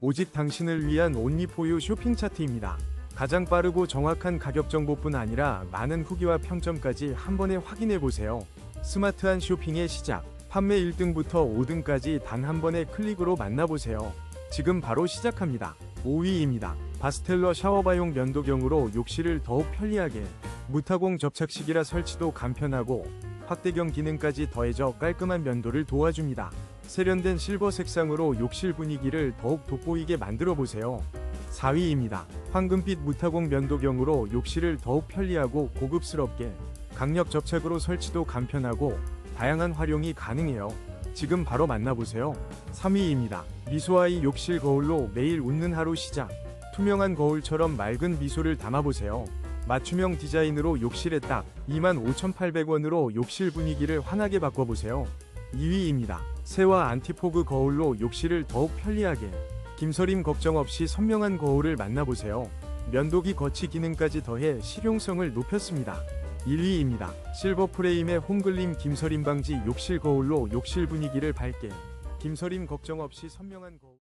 오직 당신을 위한 온리포유 쇼핑 차트입니다. 가장 빠르고 정확한 가격 정보뿐 아니라 많은 후기와 평점까지 한 번에 확인해 보세요. 스마트한 쇼핑의 시작. 판매 1등부터 5등까지 단 한 번의 클릭으로 만나보세요. 지금 바로 시작합니다. 5위입니다. 바스텔러 샤워바용 면도경으로 욕실을 더욱 편리하게 무타공 접착식이라 설치도 간편하고 확대경 기능까지 더해져 깔끔한 면도를 도와줍니다. 세련된 실버 색상으로 욕실 분위기를 더욱 돋보이게 만들어 보세요. 4위입니다. 황금빛 무타공 면도경으로 욕실을 더욱 편리하고 고급스럽게 강력 접착으로 설치도 간편하고 다양한 활용이 가능해요. 지금 바로 만나보세요. 3위입니다. 미소아이 욕실 거울로 매일 웃는 하루 시작. 투명한 거울처럼 맑은 미소를 담아보세요. 맞춤형 디자인으로 욕실에 딱 25,800원으로 욕실 분위기를 환하게 바꿔보세요. 2위입니다. 새와 안티포그 거울로 욕실을 더욱 편리하게 김서림 걱정 없이 선명한 거울을 만나보세요. 면도기 거치 기능까지 더해 실용성을 높였습니다. 1위입니다. 실버 프레임의 홍글림 김서림 방지 욕실 거울로 욕실 분위기를 밝게 김서림 걱정 없이 선명한 거울